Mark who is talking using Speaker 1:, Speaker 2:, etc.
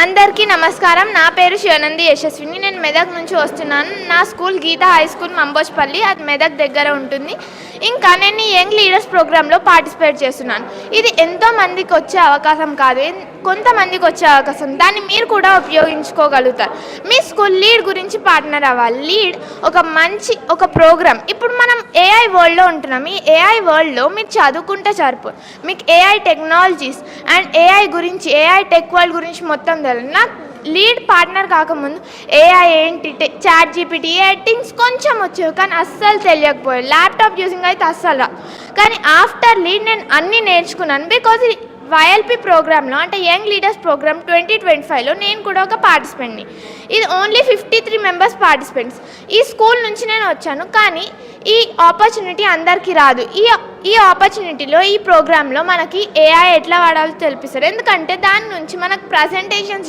Speaker 1: అందరికీ నమస్కారం. నా పేరు శివనంది యశస్విని. నేను మెదక్ నుంచి వస్తున్నాను. నా school Geeta high school Mambojpalli అది మెదక్ దగ్గర ఉంటుంది. ఇంకా నేను ఈ యంగ్ లీడర్స్ ప్రోగ్రాంలో పార్టిసిపేట్ చేస్తున్నాను. ఇది ఎంతో మందికి వచ్చే అవకాశం కాదు కొంతమందికి వచ్చే అవకాశం. దాన్ని మీరు కూడా ఉపయోగించుకోగలుగుతారు. మీ స్కూల్ లీడ్ గురించి పార్ట్నర్ అవ్వాలి. లీడ్ ఒక మంచి ఒక ప్రోగ్రామ్ ఇప్పుడు మనం ఏఐ వరల్డ్లో ఉంటున్నాం. ఈ ఏఐ వరల్డ్లో మీరు చదువుకుంటే సరిపో మీకు ఏఐ టెక్నాలజీస్ అండ్ ఏఐ గురించి ఏఐ టెక్ వరల్డ్ గురించి మొత్తం తెలియదు. నాకు లీడ్ పార్ట్నర్ కాకముందు ఏఐ ఏంటి చాట్ జీపీటీ ఏ థింగ్స్ కొంచెం వచ్చేవి కానీ అస్సలు తెలియకపోయాయి ల్యాప్టాప్ యూజింగ్ అయితే అస్సలు. కానీ ఆఫ్టర్ లీడ్ నేను అన్నీ నేర్చుకున్నాను. బికాజ్ వైఎల్పి ప్రోగ్రాంలో అంటే young leaders program twenty twenty ఫైవ్లో నేను కూడా ఒక పార్టిసిపెంట్ని ఇది only fifty three members participants ఈ స్కూల్ నుంచి నేను వచ్చాను కానీ ఈ ఆపర్చునిటీ అందరికీ రాదు. ఈ ఈ ఆపర్చునిటీలో ఈ ప్రోగ్రాంలో మనకి ఏఐ ఎట్లా వాడాలో తెలిపిస్తారు. ఎందుకంటే దాని నుంచి మనకు ప్రజెంటేషన్స్